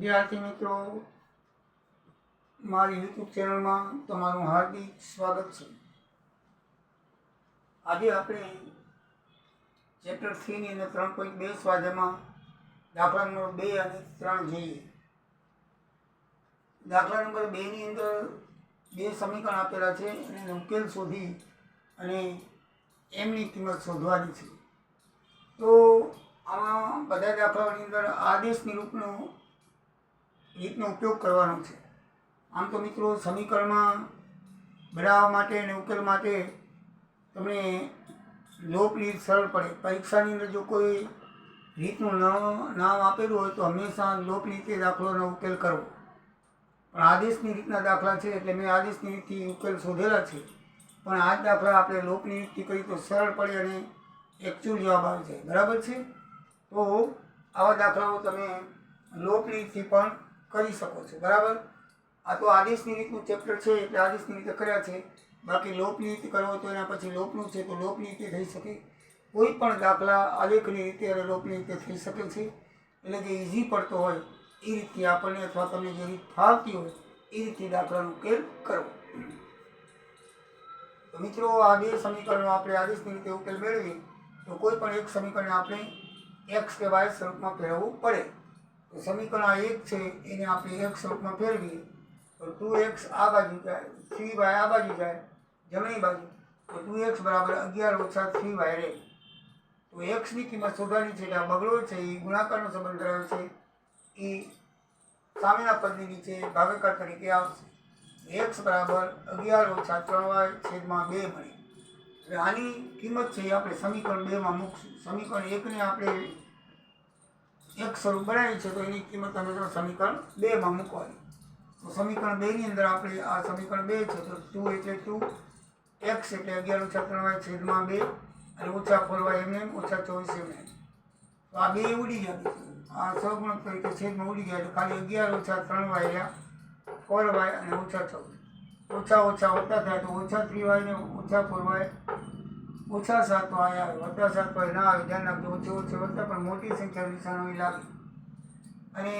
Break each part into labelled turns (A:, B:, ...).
A: વિદ્યાર્થી મિત્રો, મારી યુટ્યુબ ચેનલમાં તમારું હાર્દિક સ્વાગત છે. આજે આપણે ચેપ્ટર થ્રીની અને ત્રણ પોઈન્ટ બે સ્વાધ્યાયમાં દાખલા નંબર બે અને ત્રણ જોઈએ. દાખલા નંબર બેની અંદર બે સમીકરણ આપેલા છે અને ઉકેલ શોધી અને એમની કિંમત શોધવાની છે. તો આમાં બધા દાખલાઓની અંદર આદેશ નિરૂપનો રીતનો ઉપયોગ કરવાનો છે. આમ તો મિત્રો સમીકરણમાં બનાવવા માટે અને ઉકેલ માટે તમને લોક રીત સરળ પડે. પરીક્ષાની અંદર જો કોઈ રીતનું નામ આપેલું હોય તો હંમેશા લોક રીતે દાખલોનો ઉકેલ કરવો. પણ આદેશની રીતના દાખલા છે એટલે મેં આદેશની રીતથી ઉકેલ શોધેલા છે. પણ આ જ દાખલા આપણે લોકની રીતથી કરી તો સરળ પડે અને એકચ્યુઅલ જવાબ આવે છે. બરાબર છે? તો આવા દાખલાઓ તમે લોકની રીતથી પણ કરી શકો છો, બરાબર? આ તો આદેશની રીતનું ચેપ્ટર છે, એટલે આદેશની રીતે કર્યા છે. બાકી લોકની રીતે કરવો તો એના પછી લોપનું છે, તો લોકની રીતે થઈ શકે. કોઈ પણ દાખલા આલેખની રીતે અને લોકની રીતે થઈ શકે છે. એટલે જે ઇઝી પડતો હોય, એ રીતથી આપણને અથવા તમને જે રીત ફાવતી હોય, એ રીતથી દાખલાનો ઉકેલ કરવો. તો મિત્રો, આ બે સમીકરણો આપણે આદેશની રીતે ઉકેલ મેળવીએ, તો કોઈ પણ એક સમીકરણ આપણે એક્સ કે વાય સ્વરૂપમાં ફેરવવું પડે. સમીકરણ આ એક છે, એને આપણે એક સ્વરૂપમાં ફેરવીએ, તો ટુ એક્સ આ બાજુ જાય થ્રી વાય આ બાજુ જાય, જમણી બાજુ, તો ટુ એક્સ બરાબર અગિયાર ઓછા થ્રી વાય રહે. તો એક્સની કિંમત શોધવાની છે એટલે આ બગડો છે, એ ગુણાકારનો સંબંધ ધરાવે છે, એ સામેના પદની નીચે ભાગાકાર તરીકે આવશે. એક્સ બરાબર અગિયાર ઓછા ત્રણ વાય છેદમાં બે મળે. એટલે આની કિંમત છે એ આપણે સમીકરણ બેમાં મૂકશું. સમીકરણ એકને આપણે એક સ્વરૂપ બનાવી છે, તો એની કિંમત અમે તો સમીકરણ બેમાં મૂકવાની. તો સમીકરણ બેની અંદર આપણે આ સમીકરણ બે છે, તો ટુ એટલે ટુ, એક્સ એટલે અગિયાર ઓછા ત્રણ વાય છેદમાં બે, અને ઓછા ફોર વાય એમ એમ, ઓછા ચોવીસ એમ એમ. તો આ બે ઉડી ગયા. આ સહગુણક તરીકે છેદમાં ઉડી ગયા, એટલે ખાલી અગિયાર ઓછા ત્રણ વાય રહ્યા ફોર વાય અને ઓછા ચોવીસ. ઓછા ઓછા ઓછા થાય તો ઓછા થ્રી વાય ને ઓછા ફોર વાય ઓછા સાત વાય આવે વત્તા સાત ના આવે, ધ્યાન રાખજો, ઓછે ઓછે વત્તા પણ મોટી સંખ્યા નિશાનો એ લાગે. અને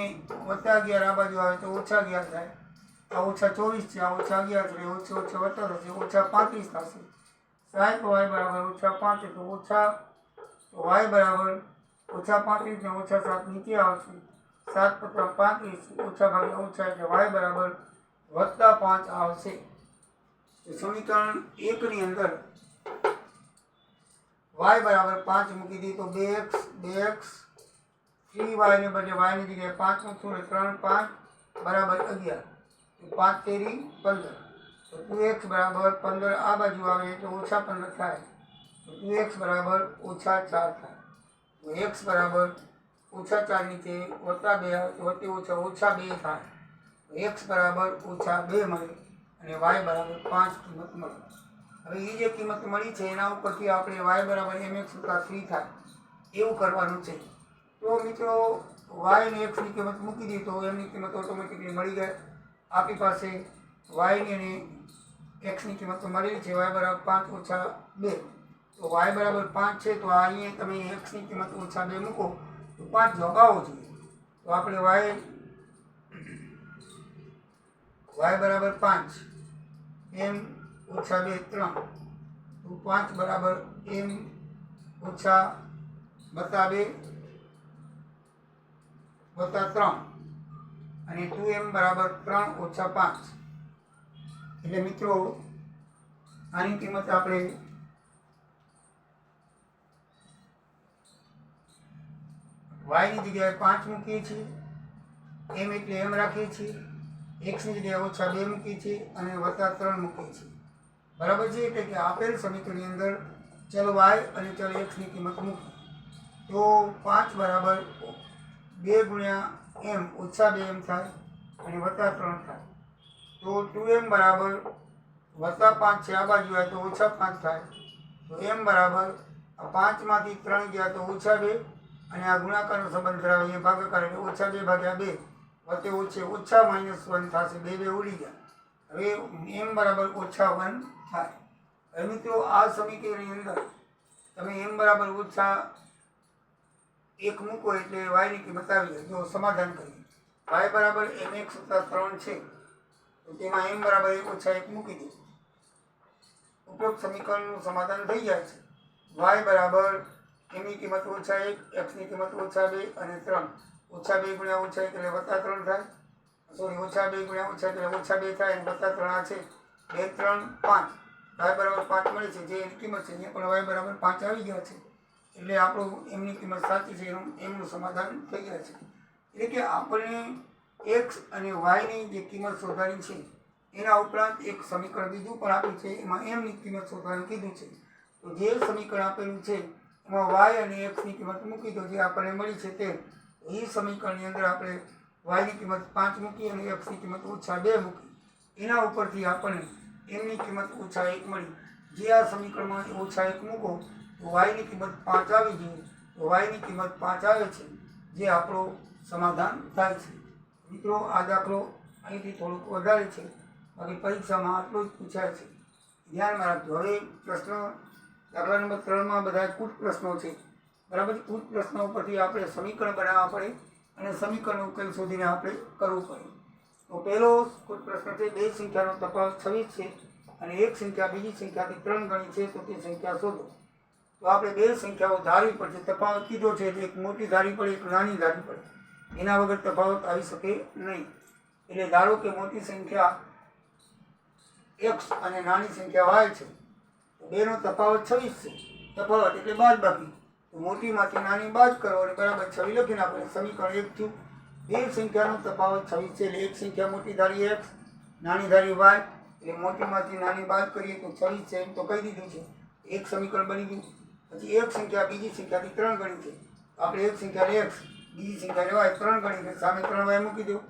A: વત્તા અગિયાર આ બાજુ આવે તો ઓછા અગિયાર થાય. આ ઓછા ચોવીસ છે, આ ઓછા અગિયાર છે ઓછે ઓછા વત્તા થશે, ઓછા પાંત્રીસ થશે. સાહેબ વાય બરાબર, ઓછા પાંચ તો ઓછા વાય બરાબર, ઓછા પાંત્રીસ ને ઓછા સાત નીચે આવશે. સાત પત્ર પાંત્રીસ, ઓછા ભાગે ઓછા એટલે વાય બરાબર વત્તા પાંચ આવશે. સમીકરણ એકની અંદર વાય બરાબર પાંચ મૂકી દી તો બે એક્સ બે એક્સ થ્રી વાયને બદલે વાયની જગ્યાએ પાંચ મૂકશું ને ત્રણ પાંચ બરાબર અગિયાર તો પાંચ તેરી પંદર તો ટુ એક્સ બરાબર પંદર આ બાજુ આવે તો ઓછા પંદર થાય તો ટુ એક્સ બરાબર ઓછા ચાર થાય તો એક્સ બરાબર ઓછા ચાર નીચે વત્તા બે આવે તો વત્તે ઓછા ઓછા બે થાય તો એક્સ બરાબર ઓછા બે મળે અને વાય બરાબર પાંચ કિંમત મળે હવે એ જે કિંમત મળી છે, એના ઉપરથી આપણે વાય બરાબર એમ એક્સ વત્તા થ્રી થાય. એવું કરવાનું છે. તો મિત્રો વાય ને એક્સની કિંમત મૂકી દઈએ તો એમની કિંમત ઓટોમેટિકલી મળી જાય. આપણી પાસે વાયની અને એક્સની કિંમત મળેલી છે વાય બરાબર પાંચ ઓછા બે. તો વાય બરાબર પાંચ છે, તો અહીંયા તમે એક્સની કિંમત ઓછા બે મૂકો, તો પાંચ જોગાવો જોઈએ. તો આપણે વાય વાય બરાબર પાંચ. એમ ઓછા બે ત્રણ. તો પાંચ બરાબર એમ ઓછા વત્તા બે વત્તા ત્રણ. અને ટુ એમ બરાબર ત્રણ ઓછા પાંચ. એટલે મિત્રો, આની કિંમત આપણે વાયની જગ્યાએ પાંચ મૂકીએ છીએ. એમ એટલે એમ રાખીએ છીએ. એક્સની જગ્યાએ ઓછા બે મૂકીએ છીએ અને વત્તા ત્રણ મૂકીએ છીએ. બરાબર છે એટલે કે આપેલ સમીકરણની અંદર ચલ વાય અને ચલ એક્સની કિંમત મૂકી તો પાંચ બરાબર બે ગુણ્યા એમ ઓછા બે એમ થાય અને વત્તા ત્રણ થાય. તો ટુ એમ બરાબર વત્તા પાંચ છે આ બાજુ આવે તો ઓછા પાંચ થાય. તો એમ બરાબર આ પાંચમાંથી ત્રણ ગયા તો ઓછા બે અને આ ગુણાકારનો સંબંધ ધરાવે અહીંયા ભાગાકાર એટલે ઓછા બે ભાગ્યા બે. વચ્ચે ઓછે ઓછા માઇનસ વન થશે, બે બે ઉડી ગયા. હવે એમ બરાબર ઓછા વન થાય. હવે મિત્રો આ સમીકરણની અંદર તમે એમ બરાબર ઓછા એક મૂકો એટલે વાયની કિંમત આવી જો સમાધાન કરીએ. વાય બરાબર એમ એક્સ વત્તા ત્રણ છે. તો તેમાં એમ બરાબર એક ઓછા એક મૂકી દે ઉપરોક્ત સમીકરણનું સમાધાન થઈ જાય છે. વાય બરાબર એમની કિંમત ઓછા એક એક્સની કિંમત ઓછા બે અને ત્રણ. ઓછા બે ગુણ્યા ઓછા એક એટલે વત્તા ત્રણ થાય. સોરી ઓછા બે ગુણ્યા ઓછા એટલે ઓછા બે થાય અને વત્તા ત્રણ છે. બે, ત્રણ, પાંચ. વાય બરાબર પાંચ મળે છે, જે એની કિંમત છે, અહીંયા પણ વાય બરાબર પાંચ આવી ગયા છે. એટલે આપણું એમની કિંમત સાચી છે, એનું, એમનું સમાધાન થઈ ગયા છે. એટલે કે આપણને એક્સ અને વાયની જે કિંમત શોધવાની છે, એના ઉપરાંત એક સમીકરણ બીજું પણ આપ્યું છે, એમાં એમની કિંમત શોધવાનું કીધું છે. તો જે સમીકરણ આપેલું છે, એમાં વાય અને એક્સની કિંમત મૂકી દો, જે આપણને મળી છે તે, એ સમીકરણની અંદર આપણે વાયની કિંમત પાંચ મૂકી અને એક્સની કિંમત ઓછા બે મૂકી. એના ઉપરથી આપણને એમની કિંમત ઓછા એક મળી. જે આ સમીકરણમાં ઓછા એક મૂકો, તો વાયની કિંમત પાંચ આવી જોઈએ તો વાયની કિંમત પાંચ આવે છે, જે આપણો સમાધાન થાય છે. મિત્રો, આ દાખલો અહીંથી થોડુંક વધારે છે. બાકી પરીક્ષામાં આટલું જ પૂછાય છે. ધ્યાનમાં રાખજો. હવે પ્રશ્ન દાખલા નંબર ત્રણમાં બધા કુટ પ્રશ્નો છે. બરાબર? કુટ પ્રશ્નો ઉપરથી આપણે સમીકરણ બનાવવા પડે. અને સમીકરણ ઉકેલ શોધીને આપણે કરવું પડે. તો પહેલો કોઈ પ્રશ્ન છે, બે સંખ્યાનો તફાવત છવ્વીસ છે અને એક સંખ્યા બીજી સંખ્યાથી ત્રણ ગણી છે, તો તે સંખ્યા શોધો. તો આપણે બે સંખ્યાઓ ધારવી પડશે. તફાવત કીધો છે એટલે એક મોટી ધારવી પડે, એક નાની ધારવી પડે. એના વગર તફાવત આવી શકે નહીં. એટલે ધારો કે મોટી સંખ્યા એક્સ અને નાની સંખ્યા વાય છે બેનો તફાવત છવ્વીસ છે. તફાવત એટલે બાદ બાકી મોટીમાંથી નાની બાદ કરો અને બરાબર છવી લખી નાખો. સમીકરણ એક થયું. બે સંખ્યાનો તફાવત છવ્વીસ છે એટલે એક સંખ્યા મોટી ધારી એક્સ નાની ધારી વાય એટલે મોટીમાંથી નાની બાદ કરીએ તો છવ્વીસ છે એમ તો કહી દીધું છે. એક સમીકરણ બની ગયું. પછી એક સંખ્યા, બીજી સંખ્યાથી ત્રણ ગણી છે. આપણે એક સંખ્યા એક્સ બીજી સંખ્યા લેવાય ત્રણ ગણી છે. સામે ત્રણ વાય મૂકી દો.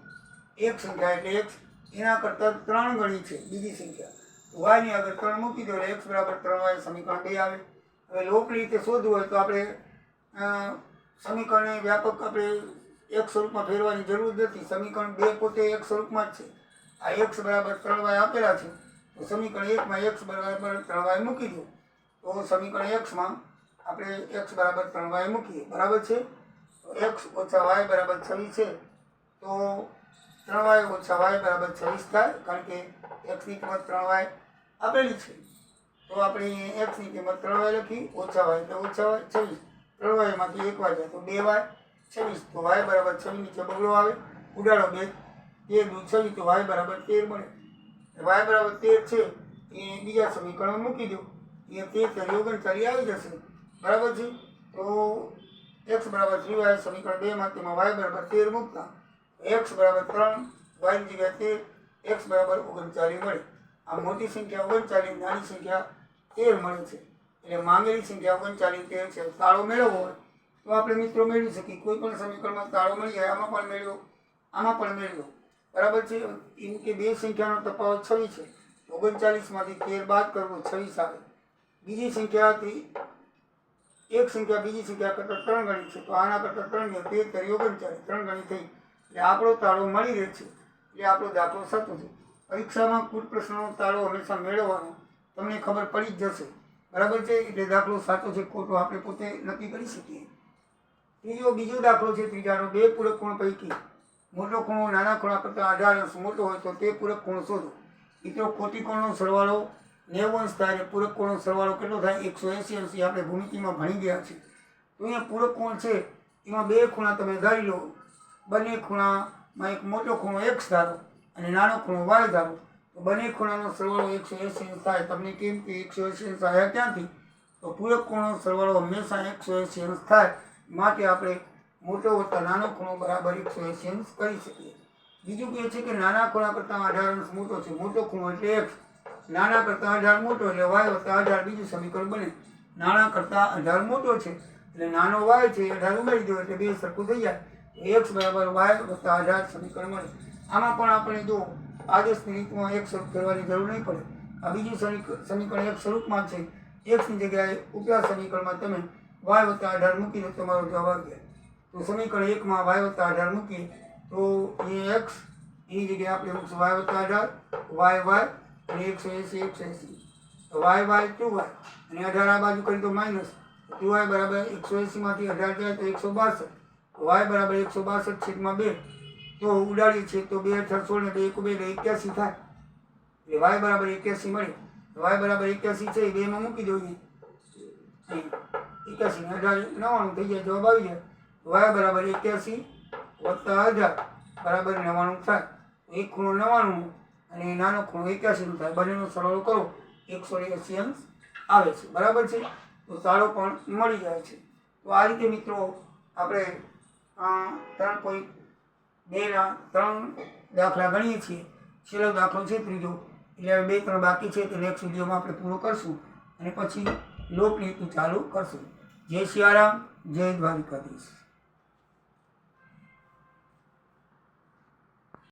A: એક સંખ્યા એટલે એક્સ એના કરતાં ત્રણ ગણી છે બીજી સંખ્યા. વાયની આગળ ત્રણ મૂકી દો એટલે એક્સ બરાબર ત્રણ વાય સમીકરણ બે આવે. હવે લોકલી રીતે શોધવું હોય તો આપણે સમીકરણને વ્યાપક આપણે એક સ્વરૂપમાં ફેરવાની જરૂર નથી. સમીકરણ બે પોતે એક સ્વરૂપમાં જ છે. આ એક્સ બરાબર ત્રણ વાય આપેલા છે. તો સમીકરણ એકમાં એક્સ બરાબર ત્રણ વાય મૂકી દો. તો સમીકરણ એક્સમાં આપણે એક્સ બરાબર ત્રણ વાય મૂકીએ. બરાબર છે? એક્સ ઓછા વાય બરાબર છવ્વીસ છે. તો ત્રણ વાય ઓછા વાય બરાબર છવ્વીસ થાય, કારણ કે એક્સની કિંમત ત્રણ વાય આપેલી છે. તો આપણે એક્સની કિંમત ત્રણ વાય લખી, ઓછા વાય એટલે ઓછા વાય છવ્વીસ. ત્રણ વાયમાંથી એક વાય તો બે વાય છવ્વીસ. તો વાય બરાબર છવ્વીસ નીચે બગડો આવે, ઉડાડો બે. તેર દૂધ છવ્વીસ તો વાય બરાબર તેર મળે. વાય બરાબર તેર છે, એ બીજા સમીકરણમાં મૂકી દો. એ તેર ચાલી ઓગણચાલીસ આવી જશે. બરાબર છે? તો એક્સ બરાબર થ્રી વાય સમીકરણ બેમાં તેમાં વાય બરાબર તેર મૂકતા. એક્સ બરાબર ત્રણ વાયની જગ્યાએ તેર એક્સ બરાબર ઓગણચાલીસ મળે. આ મોટી સંખ્યા ઓગણચાલીસ નાની સંખ્યા તેર મળે છે. એટલે માંગેલી સંખ્યા ઓગણચાલીસ તેર છે. તાળો મેળવવો હોય તો આપણે મિત્રો મેળવી શકીએ. કોઈ પણ સમીકરણમાં તાળો મળી જાય, આમાં પણ મેળવ્યો આમાં પણ મેળવ્યો બરાબર છે? એમ કે બે સંખ્યાનો તફાવત છવ્વીસ છે. ઓગણચાલીસમાંથી તેર બાદ કરવો છવ્વીસ આવે. બીજી સંખ્યાથી એક સંખ્યા બીજી સંખ્યા કરતાં ત્રણ ગણી છે. તો આના કરતાં ત્રણ ગણી, તેર તરી ઓગણચાલીસ, ત્રણ ગણી થઈ. એટલે આપણો તાળો મળી રહે છે. એટલે આપણો દાખલો સાચો છે. પરીક્ષામાં કુલ પ્રશ્નનો તાળો હંમેશા મેળવવાનો. તમને ખબર પડી જ જશે. બરાબર છે? એટલે દાખલો સાચો છે, ખોટો આપણે પોતે નક્કી કરી શકીએ. ત્રીજો, બીજો દાખલો છે, ત્રીજાનો. બે પૂરક કોણ પૈકી? મોટો ખૂણો, નાના ખૂણા કરતાં અઢાર અંશ મોટો હોય તો તે પૂરક ખૂણો શોધો? મિત્રો, ખોટી કોણનો સરવાળો નેવું અંશ થાય પૂરક કોણનો સરવાળો કેટલો થાય? એકસો એંસી અંશ. આપણે ભૂમિતિમાં ભણી ગયા છે. તો અહીંયા પૂરક કોણ છે? એમાં બે ખૂણા તમે ધારી લો. બંને ખૂણામાં એક મોટો ખૂણો એક્સ ધારો અને નાનો ખૂણો વાય ધારો. બંને ખૂણાનો સરવાળો એકસો એંસી થાય. તમને કેમ કે એકસો એંસી આવ્યા ક્યાંથી? તો પૂરક ખૂણો સરવાળો હંમેશા એકસો એંસી અંશ થાય. માટે આપણે મોટો વત્તા નાનો ખૂણો બરાબર એકસો એંસી અંશ કરી શકીએ. બીજું કહે છે કે નાના ખૂણા કરતાં અઢાર અંશ મોટો છે. મોટો ખૂણો એટલે એક્સ. નાના કરતાં અઢાર મોટો એટલે વાય વત્તા અઢાર. બીજું સમીકરણ બને. નાના કરતાં અઢાર મોટો છે. એટલે નાનો વાય છે અઢાર ઉમેરી દો એટલે બે સરખું થઈ જાય. એક્સ બરાબર વાય વત્તા અઢાર સમીકરણ મળે. આમાં પણ આપણે જો આદેશની રીતમાં એક સ્વરૂપ કરવાની જરૂર નહીં પડે. આ બીજું સમીક- સમીકરણ એક સ્વરૂપમાં છે. એક્સની જગ્યાએ ઉપલા સમીકરણમાં તમે વાય વત્તા અઢાર મૂકીને તમારો જવાબ આવી તો સમીકરણ એકમાં વાય વત્તા અઢાર મૂકીએ, તો એ એક્સ એની જગ્યાએ આપણે મૂકશું વાય વત્તા અઢાર વાય વાય અને એકસો એંસી એકસો એંસી. વાય વાય ટુ વાય અને અઢાર આ બાજુ કરી તો માઇનસ ટુ વાય બરાબર એકસો એંસીમાંથી અઢાર જાય તો એકસો બાસઠ. વાય બરાબર એકસો બાસઠ છેદમાં બે. તો ઉડાડી છે, તો બે અઠાર સોળ ને એક બે એક્યાસી થાય. એટલે વાય બરાબર એક્યાસી મળે. વાય બરાબર એક્યાસી છે, એ બેમાં મૂકી દઈએ એક્યાસી ને અઢાર નવ્વાણું થઈ જાય, જવાબ આવી જાય. વાય બરાબર એક્યાસી વત્તા હજાર બરાબર નવ્વાણું થાય. એક ખૂણો નવ્વાણું અને નાનો ખૂણો એક્યાસીનું થાય. બંનેનો સરવાળો કરો, એકસો એસી અંશ આવે છે. બરાબર છે? તો સારો પણ મળી જાય છે. તો આ રીતે મિત્રો, આપણે ત્રણ પોઈન્ટ બેના ત્રણ દાખલા ગણીએ છીએ. છેલ્લો દાખલો છે ત્રીજો. એટલે હવે બે, ત્રણ બાકી છે તે નેક્સ્ટ વિડીયોમાં આપણે પૂરો કરશું. અને પછી લોકનીતિ ચાલુ કરશું. જય શિયારામ, જય દ્વારિકાધીશ.